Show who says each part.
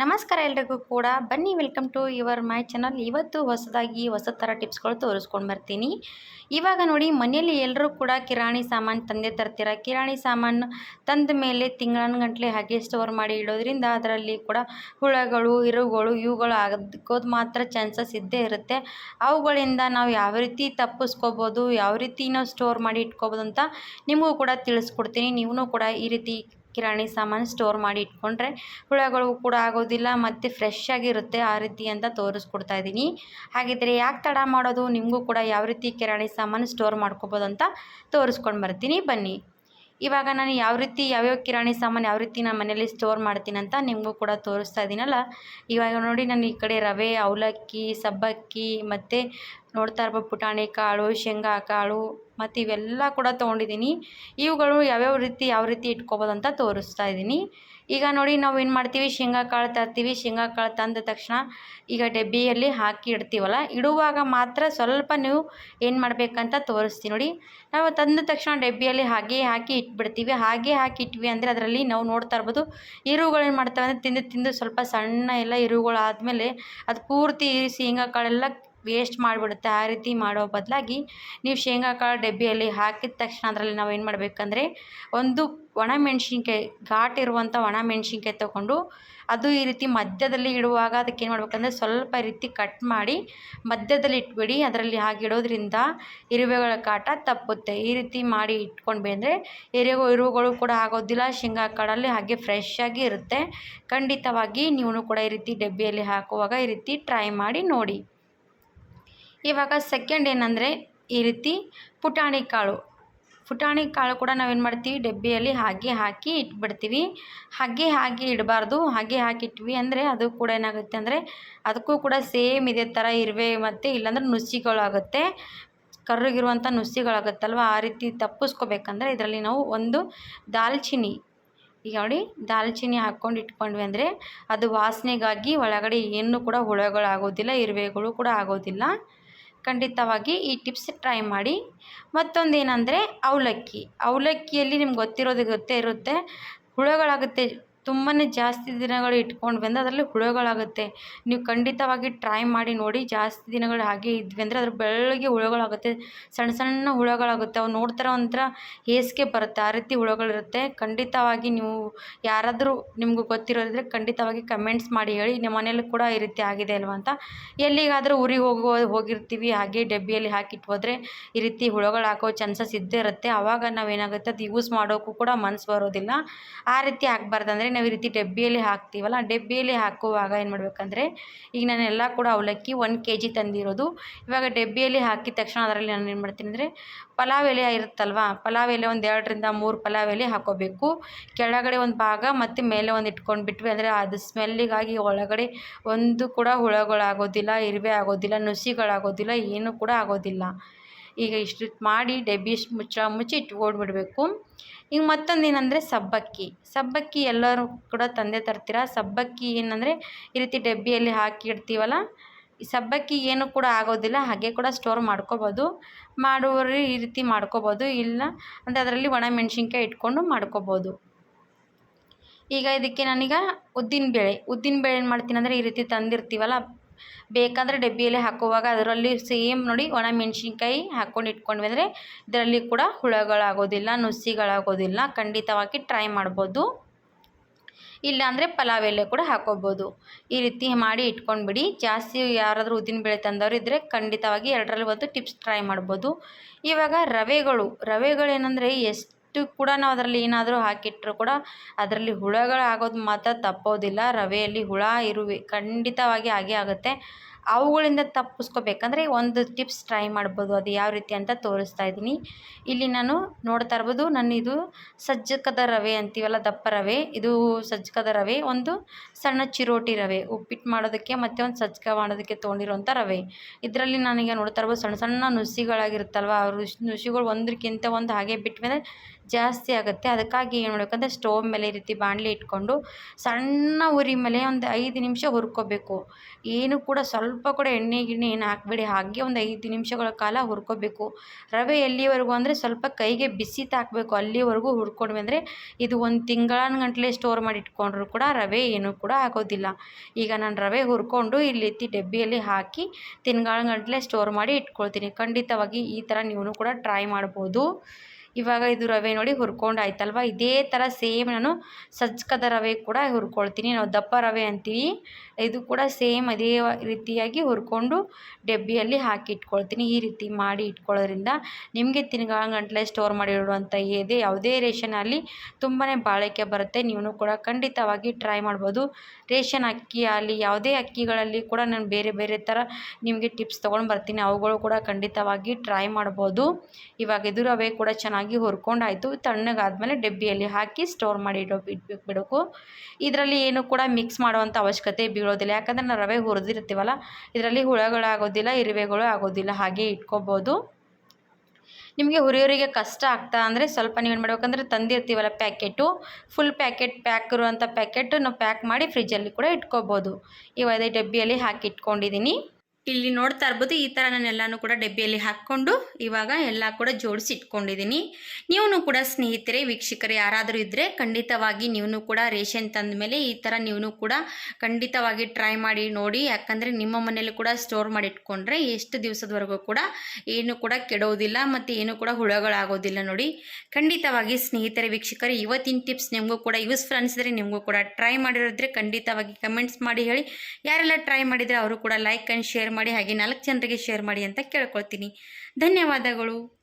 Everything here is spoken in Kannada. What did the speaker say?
Speaker 1: ನಮಸ್ಕಾರ ಎಲ್ರಿಗೂ ಕೂಡ. ಬನ್ನಿ welcome to your my channel ಇವತ್ತು ಹೊಸದಾಗಿ ಹೊಸ ಥರ ಟಿಪ್ಸ್ಗಳು ತೋರಿಸ್ಕೊಂಡು ಬರ್ತೀನಿ. ಇವಾಗ ನೋಡಿ, ಮನೆಯಲ್ಲಿ ಎಲ್ಲರೂ ಕೂಡ ಕಿರಾಣಿ ಸಾಮಾನು ತಂದೆ ತರ್ತೀರ? ಕಿರಾಣಿ ಸಾಮಾನು ತಂದ ಮೇಲೆ ತಿಂಗಳನ್ಗಂಟ್ಲೆ ಹಾಗೆ ಸ್ಟೋರ್ ಮಾಡಿ ಇಡೋದ್ರಿಂದ ಅದರಲ್ಲಿ ಕೂಡ ಹುಳಗಳು, ಇರುಗಳು, ಇವುಗಳು ಆಗೋದು ಮಾತ್ರ ಚಾನ್ಸಸ್ ಇದ್ದೇ ಇರುತ್ತೆ. ಅವುಗಳಿಂದ ನಾವು ಯಾವ ರೀತಿ ತಪ್ಪಿಸ್ಕೋಬೋದು, ಯಾವ ರೀತಿ ಸ್ಟೋರ್ ಮಾಡಿ ಇಟ್ಕೋಬೋದು ಅಂತ ನಿಮಗೂ ಕೂಡ ತಿಳಿಸ್ಕೊಡ್ತೀನಿ. ನೀವು ಕೂಡ ಈ ರೀತಿ ಕಿರಾಣಿ ಸಾಮಾನು ಸ್ಟೋರ್ ಮಾಡಿ ಇಟ್ಕೊಂಡ್ರೆ ಹುಳಗಳು ಕೂಡ ಆಗೋದಿಲ್ಲ, ಮತ್ತು ಫ್ರೆಶ್ ಆಗಿರುತ್ತೆ ಆ ರೀತಿ ಅಂತ ತೋರಿಸ್ಕೊಡ್ತಾ ಇದ್ದೀನಿ ಹಾಗಿದ್ದರೆ ಯಾಕೆ ತಡ ಮಾಡೋದು? ನಿಮಗೂ ಕೂಡ ಯಾವ ರೀತಿ ಕಿರಾಣಿ ಸಾಮಾನು ಸ್ಟೋರ್ ಮಾಡ್ಕೋಬೋದು ಅಂತ ತೋರಿಸ್ಕೊಂಡು ಬರ್ತೀನಿ. ಬನ್ನಿ. ಇವಾಗ ನಾನು ಯಾವ ರೀತಿ, ಯಾವ್ಯಾವ ಕಿರಾಣಿ ಸಾಮಾನು ಯಾವ ರೀತಿ ನಾನು ಮನೇಲಿ ಸ್ಟೋರ್ ಮಾಡ್ತೀನಿ ಅಂತ ನಿಮಗೂ ಕೂಡ ತೋರಿಸ್ತಾ ಇದ್ದೀನಲ್ಲ ಇವಾಗ ನೋಡಿ ನಾನು ಈ ಕಡೆ ರವೆ, ಅವಲಕ್ಕಿ, ಸಬ್ಬಕ್ಕಿ, ಮತ್ತು ನೋಡ್ತಾ ಇರ್ಬೋದು. ಪುಟಾಣಿ ಕಾಳು, ಶೇಂಗಾ ಕಾಳು ಮತ್ತು ಇವೆಲ್ಲ ಕೂಡ ತೊಗೊಂಡಿದ್ದೀನಿ. ಇವುಗಳು ಯಾವ್ಯಾವ ರೀತಿ ಯಾವ ರೀತಿ ಇಟ್ಕೋಬೋದು ಅಂತ ತೋರಿಸ್ತಾ ಇದ್ದೀನಿ. ಈಗ ನೋಡಿ ನಾವು ಏನು ಮಾಡ್ತೀವಿ? ಶೇಂಗಾ ಕಾಳು ತರ್ತೀವಿ. ಶೇಂಗಾ ಕಾಳು ತಂದ ತಕ್ಷಣ ಈಗ ಡಬ್ಬಿಯಲ್ಲಿ ಹಾಕಿ ಇಡ್ತೀವಲ್ಲ? ಇಡುವಾಗ ಮಾತ್ರ ಸ್ವಲ್ಪ ನೀವು ಏನು ಮಾಡಬೇಕಂತ ತೋರಿಸ್ತೀನಿ ನೋಡಿ. ನಾವು ತಂದ ತಕ್ಷಣ ಡಬ್ಬಿಯಲ್ಲಿ ಹಾಗೆ ಹಾಕಿ ಇಟ್ಬಿಡ್ತೀವಿ. ಹಾಗೆ ಹಾಕಿ ಇಟ್ವಿ ಅಂದರೆ ಅದರಲ್ಲಿ ನಾವು ನೋಡ್ತಾ ಇರ್ಬೋದು ಇರುಗಳು ಏನು ಮಾಡ್ತವೆ ಅಂದರೆ ತಿಂದು ತಿಂದು ಸ್ವಲ್ಪ ಸಣ್ಣ ಎಲ್ಲ ಇರುಗಳು ಅದು ಪೂರ್ತಿ ಶೇಂಗಾ ಕಾಳೆಲ್ಲ ವೇಸ್ಟ್ ಮಾಡಿಬಿಡುತ್ತೆ. ಆ ರೀತಿ ಮಾಡೋ ಬದಲಾಗಿ ನೀವು ಶೇಂಗಾ ಕಾಳು ಡಬ್ಬಿಯಲ್ಲಿ ಹಾಕಿದ ತಕ್ಷಣ ಅದರಲ್ಲಿ ನಾವು ಏನು ಮಾಡಬೇಕಂದ್ರೆ ಒಂದು ಒಣ ಮೆಣಸಿನ್ಕಾಯಿ, ಘಾಟ್ ಇರುವಂಥ ಒಣ ಮೆಣಸಿನ್ಕಾಯಿ ತೊಗೊಂಡು ಅದು ಈ ರೀತಿ ಮಧ್ಯದಲ್ಲಿ ಇಡುವಾಗ ಅದಕ್ಕೆ ಏನು ಮಾಡ್ಬೇಕಂದ್ರೆ ಸ್ವಲ್ಪ ರೀತಿ ಕಟ್ ಮಾಡಿ ಮಧ್ಯದಲ್ಲಿ ಇಟ್ಬಿಡಿ, ಅದರಲ್ಲಿ ಹಾಗೆ ಇಡೋದ್ರಿಂದ ಇರುವೆಗಳ ಕಾಟ ತಪ್ಪುತ್ತೆ. ಈ ರೀತಿ ಮಾಡಿ ಇಟ್ಕೊಂಡು ಅಂದರೆ ಎರೆಗೋ ಇರುವೆಗಳು ಕೂಡ ಆಗೋದಿಲ್ಲ ಶೇಂಗಾ ಕಾಳಲ್ಲಿ ಹಾಗೆ ಫ್ರೆಶ್ ಆಗಿ ಇರುತ್ತೆ. ಖಂಡಿತವಾಗಿ ನೀವು ಕೂಡ ಈ ರೀತಿ ಡಬ್ಬಿಯಲ್ಲಿ ಹಾಕುವಾಗ ಈ ರೀತಿ ಟ್ರೈ ಮಾಡಿ ನೋಡಿ. ಇವಾಗ ಸೆಕೆಂಡ್ ಏನಂದರೆ ಈ ರೀತಿ ಪುಟಾಣಿ ಕಾಳು. ಪುಟಾಣಿ ಕಾಳು ಕೂಡ ನಾವೇನು ಮಾಡ್ತೀವಿ? ಡಬ್ಬಿಯಲ್ಲಿ ಹಾಗೆ ಹಾಕಿ ಇಟ್ಬಿಡ್ತೀವಿ. ಹಾಗೆ ಹಾಗೆ ಇಡಬಾರ್ದು. ಹಾಗೆ ಹಾಕಿಟ್ವಿ ಅಂದರೆ ಅದು ಕೂಡ ಏನಾಗುತ್ತೆ ಅಂದರೆ ಅದಕ್ಕೂ ಕೂಡ ಸೇಮ್ ಇದೇ ಥರ ಇರುವೆ ಮತ್ತು ಇಲ್ಲಾಂದ್ರೆ ನುಸಿಗಳಾಗುತ್ತೆ. ಕರ್ರಗಿರುವಂಥ ನುಸಿಗಳಾಗುತ್ತಲ್ವ? ಆ ರೀತಿ ತಪ್ಪಿಸ್ಕೋಬೇಕಂದ್ರೆ ಇದರಲ್ಲಿ ನಾವು ಒಂದು ದಾಲ್ಚಿನಿ. ಈಗ ನೋಡಿ, ದಾಲ್ಚಿನಿ ಹಾಕ್ಕೊಂಡು ಇಟ್ಕೊಂಡ್ವಿ ಅಂದರೆ ಅದು ವಾಸನೆಗಾಗಿ ಒಳಗಡೆ ಏನು ಕೂಡ ಹುಳಗಳಾಗೋದಿಲ್ಲ, ಇರುವೆಗಳು ಕೂಡ ಆಗೋದಿಲ್ಲ. ಖಂಡಿತವಾಗಿ ಈ ಟಿಪ್ಸ್ ಟ್ರೈ ಮಾಡಿ. ಮತ್ತೊಂದು ಏನಂದರೆ ಅವಲಕ್ಕಿ. ಅವಲಕ್ಕಿಯಲ್ಲಿ ನಿಮ್ಗೆ ಗೊತ್ತಿರೋದು ಗೊತ್ತೇ ಇರುತ್ತೆ. ಹುಳಗಳಾಗುತ್ತೆ ತುಂಬಾ ಜಾಸ್ತಿ ದಿನಗಳು ಇಟ್ಕೊಂಡು ಬಂದು ಅದರಲ್ಲಿ ಹುಳುಗಳಾಗುತ್ತೆ. ನೀವು ಖಂಡಿತವಾಗಿ ಟ್ರೈ ಮಾಡಿ ನೋಡಿ ಜಾಸ್ತಿ ದಿನಗಳು ಹಾಗೆ ಇದ್ವಿ ಅಂದರೆ ಅದ್ರ ಬೆಳ್ಳಗೆ ಹುಳುಗಳಾಗುತ್ತೆ. ಸಣ್ಣ ಸಣ್ಣ ಹುಳುಗಳಾಗುತ್ತೆ. ಅವು ನೋಡ್ತಾರೆ ಒಂಥರ ಹೇಸಿಗೆ ಬರುತ್ತೆ. ಆ ರೀತಿ ಹುಳುಗಳಿರುತ್ತೆ. ಖಂಡಿತವಾಗಿ ನೀವು ಯಾರಾದರೂ ನಿಮಗೂ ಗೊತ್ತಿರೋದಿದ್ರೆ ಖಂಡಿತವಾಗಿ ಕಮೆಂಟ್ಸ್ ಮಾಡಿ ಹೇಳಿ. ನಿಮ್ಮ ಮನೇಲಿ ಕೂಡ ಈ ರೀತಿ ಆಗಿದೆ ಅಲ್ವಾ ಅಂತ. ಎಲ್ಲಿಗಾದರೂ ಊರಿಗೆ ಹೋಗುವ, ಹೋಗಿರ್ತೀವಿ. ಹಾಗೆ ಡಬ್ಬಿಯಲ್ಲಿ ಹಾಕಿಟ್ಟು ಹೋದರೆ ಈ ರೀತಿ ಹುಳುಗಳು ಹಾಕೋ ಚಾನ್ಸಸ್ ಇದ್ದೇ ಇರುತ್ತೆ. ಆವಾಗ ನಾವೇನಾಗುತ್ತೆ, ಅದು ಯೂಸ್ ಮಾಡೋಕ್ಕೂ ಕೂಡ ಮನಸ್ಸು ಬರೋದಿಲ್ಲ. ಆ ರೀತಿ ಆಗಬಾರ್ದಂದ್ರೆ ನಾವು ಈ ರೀತಿ ಡಬ್ಬಿಯಲ್ಲಿ ಹಾಕ್ತೀವಲ್ಲ ಡಬ್ಬಿಯಲ್ಲಿ ಹಾಕುವಾಗ ಏನು ಮಾಡಬೇಕಂದ್ರೆ, ಈಗ ನಾನೆಲ್ಲ ಕೂಡ ಅವಲಕ್ಕಿ ಒಂದು ಕೆ ಜಿ ತಂದಿರೋದು. ಇವಾಗ ಡಬ್ಬಿಯಲ್ಲಿ ಹಾಕಿದ ತಕ್ಷಣ ಅದರಲ್ಲಿ ನಾನು ಏನು ಮಾಡ್ತೀನಿ ಅಂದರೆ, ಪಲಾವ್ ಎಲೆ ಇರುತ್ತಲ್ವ, ಪಲಾವ್ ಎಲೆ ಒಂದು ಎರಡರಿಂದ ಮೂರು ಪಲಾವ್ ಎಲೆ ಹಾಕೋಬೇಕು. ಕೆಳಗಡೆ ಒಂದು ಭಾಗ ಮತ್ತು ಮೇಲೆ ಒಂದು ಇಟ್ಕೊಂಡು ಬಿಟ್ವಿ ಅಂದರೆ ಅದು ಸ್ಮೆಲ್ಲಿಗಾಗಿ ಒಳಗಡೆ ಒಂದು ಕೂಡ ಹುಳಗಳಾಗೋದಿಲ್ಲ, ಇರುವೆ ಆಗೋದಿಲ್ಲ, ನುಸಿಗಳಾಗೋದಿಲ್ಲ, ಏನೂ ಕೂಡ ಆಗೋದಿಲ್ಲ. ಈಗ ಇಷ್ಟು ಮಾಡಿ ಡಬ್ಬಿ ಮುಚ್ಚ ಮುಚ್ಚಿ ಇಟ್ಕೊಂಡ್ಬಿಡ್ಬೇಕು. ಈಗ ಮತ್ತೊಂದು ಏನಂದರೆ ಸಬ್ಬಕ್ಕಿ. ಸಬ್ಬಕ್ಕಿ ಎಲ್ಲರೂ ಕೂಡ ತಂದೆ ತರ್ತೀರ? ಸಬ್ಬಕ್ಕಿ ಏನಂದರೆ ಈ ರೀತಿ ಡಬ್ಬಿಯಲ್ಲಿ ಹಾಕಿ ಇಡ್ತೀವಲ್ಲ, ಈ ಸಬ್ಬಕ್ಕಿ ಏನು ಕೂಡ ಆಗೋದಿಲ್ಲ, ಹಾಗೆ ಕೂಡ ಸ್ಟೋರ್ ಮಾಡ್ಕೋಬೋದು. ಮಾಡುವವರು ಈ ರೀತಿ ಮಾಡ್ಕೋಬೋದು, ಇಲ್ಲ ಅಂದರೆ ಅದರಲ್ಲಿ ಒಣ ಮೆಣಸಿನ್ಕಾಯಿ ಇಟ್ಕೊಂಡು ಮಾಡ್ಕೋಬೋದು. ಈಗ ಇದಕ್ಕೆ ನಾನೀಗ ಉದ್ದಿನಬೇಳೆ ಉದ್ದಿನಬೇಳೆ ಏನು ಮಾಡ್ತೀನಿ ಅಂದರೆ ಈ ರೀತಿ ತಂದಿರ್ತೀವಲ್ಲ ಬೇಕಾದರೆ ಡಬ್ಬಿಯಲ್ಲಿ ಹಾಕುವಾಗ ಅದರಲ್ಲಿ ಸೇಮ್ ನೋಡಿ ಒಣ ಮೆಣಸಿನ್ಕಾಯಿ ಹಾಕ್ಕೊಂಡು ಇಟ್ಕೊಂಡ್ವಿ ಅಂದರೆ ಇದರಲ್ಲಿ ಕೂಡ ಹುಳಗಳಾಗೋದಿಲ್ಲ, ನುಸಿಗಳಾಗೋದಿಲ್ಲ, ಖಂಡಿತವಾಗಿ ಟ್ರೈ ಮಾಡ್ಬೋದು. ಇಲ್ಲಾಂದರೆ ಪಲಾವ್ ಎಲೆ ಕೂಡ ಹಾಕೋಬೋದು ಈ ರೀತಿ ಮಾಡಿ ಇಟ್ಕೊಂಡ್ಬಿಡಿ. ಜಾಸ್ತಿ ಯಾರಾದರೂ ಉದ್ದಿನಬೇಳೆ ತಂದವರು ಇದ್ದರೆ ಖಂಡಿತವಾಗಿ ಎರಡರಲ್ಲಿ ಒಂದು ಟಿಪ್ಸ್ ಟ್ರೈ ಮಾಡ್ಬೋದು. ಇವಾಗ ರವೆಗಳು, ರವೆಗಳೇನೆಂದರೆ ಎಷ್ಟು ಕೂಡ ನಾವು ಅದರಲ್ಲಿ ಏನಾದರೂ ಹಾಕಿಟ್ಟರು ಕೂಡ ಅದರಲ್ಲಿ ಹುಳಗಳಾಗೋದು ಮಾತ್ರ ತಪ್ಪೋದಿಲ್ಲ. ರವೆಯಲ್ಲಿ ಹುಳ, ಇರುವೆ ಖಂಡಿತವಾಗಿ ಆಗೇ ಆಗುತ್ತೆ. ಅವುಗಳಿಂದ ತಪ್ಪಿಸ್ಕೋಬೇಕಂದ್ರೆ ಒಂದು ಟಿಪ್ಸ್ ಟ್ರೈ ಮಾಡ್ಬೋದು, ಅದು ಯಾವ ರೀತಿ ಅಂತ ತೋರಿಸ್ತಾ ಇದ್ದೀನಿ. ಇಲ್ಲಿ ನಾನು ನೋಡ್ತಾ ಇರ್ಬೋದು, ನನ್ನ ಇದು ಸಜ್ಜಕದ ರವೆ ಅಂತೀವಲ್ಲ, ದಪ್ಪ ರವೆ. ಇದು ಸಜ್ಜಕದ ರವೆ, ಒಂದು ಸಣ್ಣ ಚಿರೋಟಿ ರವೆ. ಉಪ್ಪಿಟ್ಟು ಮಾಡೋದಕ್ಕೆ ಮತ್ತು ಒಂದು ಸಜ್ಜಕ ಮಾಡೋದಕ್ಕೆ ತೊಗೊಂಡಿರೋಂಥ ರವೆ. ಇದರಲ್ಲಿ ನನಗೆ ನೋಡ್ತಾ ಇರ್ಬೋದು, ಸಣ್ಣ ಸಣ್ಣ ನುಸಿಗಳಾಗಿರುತ್ತಲ್ವ ಆ ನುಸಿಗಳು ಒಂದಕ್ಕಿಂತ ಒಂದು ಹಾಗೆ ಬಿಟ್ಮೇಲೆ ಜಾಸ್ತಿ ಆಗುತ್ತೆ. ಅದಕ್ಕಾಗಿ ಏನು ಮಾಡಬೇಕಂದ್ರೆ ಸ್ಟೋವ್ ಮೇಲೆ ಈ ರೀತಿ ಬಾಣಲೆ ಇಟ್ಕೊಂಡು ಸಣ್ಣ ಉರಿ ಮೇಲೆ ಒಂದು ಐದು ನಿಮಿಷ ಹುರ್ಕೋಬೇಕು. ಏನು ಕೂಡ ಸ್ವಲ್ಪ ಕೂಡ ಎಣ್ಣೆ ಗಿಣ್ಣೆ ಏನು ಹಾಕಬೇಡಿ. ಹಾಗೆ ಒಂದು ಐದು ನಿಮಿಷಗಳ ಕಾಲ ಹುರ್ಕೋಬೇಕು. ರವೆ ಎಲ್ಲಿವರೆಗೂ ಅಂದರೆ ಸ್ವಲ್ಪ ಕೈಗೆ ಬಿಸಿ ತಾಕಬೇಕು. ಅಲ್ಲಿವರೆಗೂ ಹುರ್ಕೊಂಡ್ವಿ ಅಂದರೆ ಇದು ಒಂದು ತಿಂಗಳನ ಗಂಟಲೆ ಸ್ಟೋರ್ ಮಾಡಿ ಇಟ್ಕೊಂಡ್ರು ಕೂಡ ರವೆ ಏನು ಕೂಡ ಆಗೋದಿಲ್ಲ. ಈಗ ನಾನು ರವೆ ಹುರ್ಕೊಂಡು ಇಲ್ಲಿ ಎತ್ತಿ ಡಬ್ಬಿಯಲ್ಲಿ ಹಾಕಿ ತಿಂಗಳ ಗಂಟಲೆ ಸ್ಟೋರ್ ಮಾಡಿ ಇಟ್ಕೊಳ್ತೀನಿ. ಖಂಡಿತವಾಗಿ ಈ ಥರ ನೀವು ಕೂಡ ಟ್ರೈ ಮಾಡ್ಬೋದು. ಇವಾಗ ಇದು ರವೆ ನೋಡಿ ಹುರ್ಕೊಂಡು ಆಯ್ತಲ್ವ? ಇದೇ ಥರ ಸೇಮ್ ನಾನು ಸಜ್ಕದ ರವೆ ಕೂಡ ಹುರ್ಕೊಳ್ತೀನಿ. ನಾವು ದಪ್ಪ ರವೆ ಅಂತೀವಿ. ಇದು ಕೂಡ ಸೇಮ್ ಅದೇ ರೀತಿಯಾಗಿ ಹುರ್ಕೊಂಡು ಡಬ್ಬಿಯಲ್ಲಿ ಹಾಕಿ ಇಟ್ಕೊಳ್ತೀನಿ ಈ ರೀತಿ ಮಾಡಿ ಇಟ್ಕೊಳ್ಳೋದ್ರಿಂದ ನಿಮಗೆ ತಿನ್ಗಳ ಗಂಟಲೆ ಸ್ಟೋರ್ ಮಾಡಿ ಇಡುವಂಥ ಏದೇ ಯಾವುದೇ ರೇಷನ್ ಆಗಲಿ ತುಂಬಾ ಬಾಳಿಕೆ ಬರುತ್ತೆ. ನೀವು ಕೂಡ ಖಂಡಿತವಾಗಿ ಟ್ರೈ ಮಾಡ್ಬೋದು. ರೇಷನ್ ಅಕ್ಕಿ ಅಲ್ಲಿ ಯಾವುದೇ ಅಕ್ಕಿಗಳಲ್ಲಿ ಕೂಡ ನಾನು ಬೇರೆ ಬೇರೆ ಥರ ನಿಮಗೆ ಟಿಪ್ಸ್ ತೊಗೊಂಡು ಬರ್ತೀನಿ. ಅವುಗಳು ಕೂಡ ಖಂಡಿತವಾಗಿ ಟ್ರೈ ಮಾಡ್ಬೋದು. ಇವಾಗ ಇದು ರವೆ ಕೂಡ ಚೆನ್ನಾಗಿ ಹುರ್ಕೊಂಡಾಯಿತು. ತಣ್ಣಗಾದ್ಮೇಲೆ ಡಬ್ಬಿಯಲ್ಲಿ ಹಾಕಿ ಸ್ಟೋರ್ ಮಾಡಿ ಇಡೋ ಬಿಡಬೇಕು ಇದರಲ್ಲಿ ಏನು ಕೂಡ ಮಿಕ್ಸ್ ಮಾಡುವಂಥ ಅವಶ್ಯಕತೆ ಬೀಳೋದಿಲ್ಲ. ಯಾಕಂದರೆ ನಾವು ರವೆ ಹುರಿದಿರ್ತೀವಲ್ಲ, ಇದರಲ್ಲಿ ಹುಳಗಳಾಗೋದಿಲ್ಲ, ಇರುವೆಗಳು ಆಗೋದಿಲ್ಲ, ಹಾಗೆ ಇಟ್ಕೋಬೋದು. ನಿಮಗೆ ಹುರಿಯೋರಿಗೆ ಕಷ್ಟ ಆಗ್ತಾ ಅಂದರೆ ಸ್ವಲ್ಪ ನೀವೇನು ಮಾಡಬೇಕಂದ್ರೆ ತಂದಿರ್ತೀವಲ್ಲ ಪ್ಯಾಕೆಟು ಫುಲ್ ಪ್ಯಾಕೆಟ್ ಪ್ಯಾಕ್ ಇರುವಂಥ ಪ್ಯಾಕೆಟ್ ನಾವು ಪ್ಯಾಕ್ ಮಾಡಿ ಫ್ರಿಜ್ಜಲ್ಲಿ ಕೂಡ ಇಟ್ಕೋಬೋದು. ಇವಾಗ ಡಬ್ಬಿಯಲ್ಲಿ ಹಾಕಿ ಇಟ್ಕೊಂಡಿದ್ದೀನಿ. ಇಲ್ಲಿ ನೋಡ್ತಾ ಇರ್ಬೋದು ಈ ಥರ ನಾನು ಎಲ್ಲನೂ ಕೂಡ ಡಬ್ಬಿಯಲ್ಲಿ ಹಾಕ್ಕೊಂಡು ಇವಾಗ ಎಲ್ಲ ಕೂಡ ಜೋಡಿಸಿ ಇಟ್ಕೊಂಡಿದ್ದೀನಿ. ನೀವು ಕೂಡ ಸ್ನೇಹಿತರೆ, ವೀಕ್ಷಕರು, ಯಾರಾದರೂ ಇದ್ದರೆ ಖಂಡಿತವಾಗಿ ನೀವು ಕೂಡ ರೇಷನ್ ತಂದ ಮೇಲೆ ಈ ಥರ ನೀವು ಕೂಡ ಖಂಡಿತವಾಗಿ ಟ್ರೈ ಮಾಡಿ ನೋಡಿ. ಯಾಕಂದರೆ ನಿಮ್ಮ ಮನೇಲಿ ಕೂಡ ಸ್ಟೋರ್ ಮಾಡಿ ಇಟ್ಕೊಂಡ್ರೆ ಎಷ್ಟು ದಿವಸದವರೆಗೂ ಕೂಡ ಏನು ಕೂಡ ಕೆಡೋದಿಲ್ಲ ಮತ್ತು ಏನು ಕೂಡ ಹುಳಗಳಾಗೋದಿಲ್ಲ ನೋಡಿ. ಖಂಡಿತವಾಗಿ ಸ್ನೇಹಿತರೆ, ವೀಕ್ಷಕರು, ಇವತ್ತಿನ ಟಿಪ್ಸ್ ನಿಮಗೂ ಕೂಡ ಯೂಸ್ಫುಲ್ ಅನಿಸಿದ್ರೆ ನಿಮಗೂ ಕೂಡ ಟ್ರೈ ಮಾಡಿರೋದ್ರೆ ಖಂಡಿತವಾಗಿ ಕಮೆಂಟ್ಸ್ ಮಾಡಿ ಹೇಳಿ. ಯಾರೆಲ್ಲ ಟ್ರೈ ಮಾಡಿದರೆ ಅವರು ಕೂಡ ಲೈಕ್ ಆ್ಯಂಡ್ ಶೇರ್ ಮಾಡಿ ಹಾಗೆ ನಾಲ್ಕು ಜನರಿಗೆ ಶೇರ್ ಮಾಡಿ ಅಂತ ಕೇಳ್ಕೊಳ್ತೀನಿ. ಧನ್ಯವಾದಗಳು.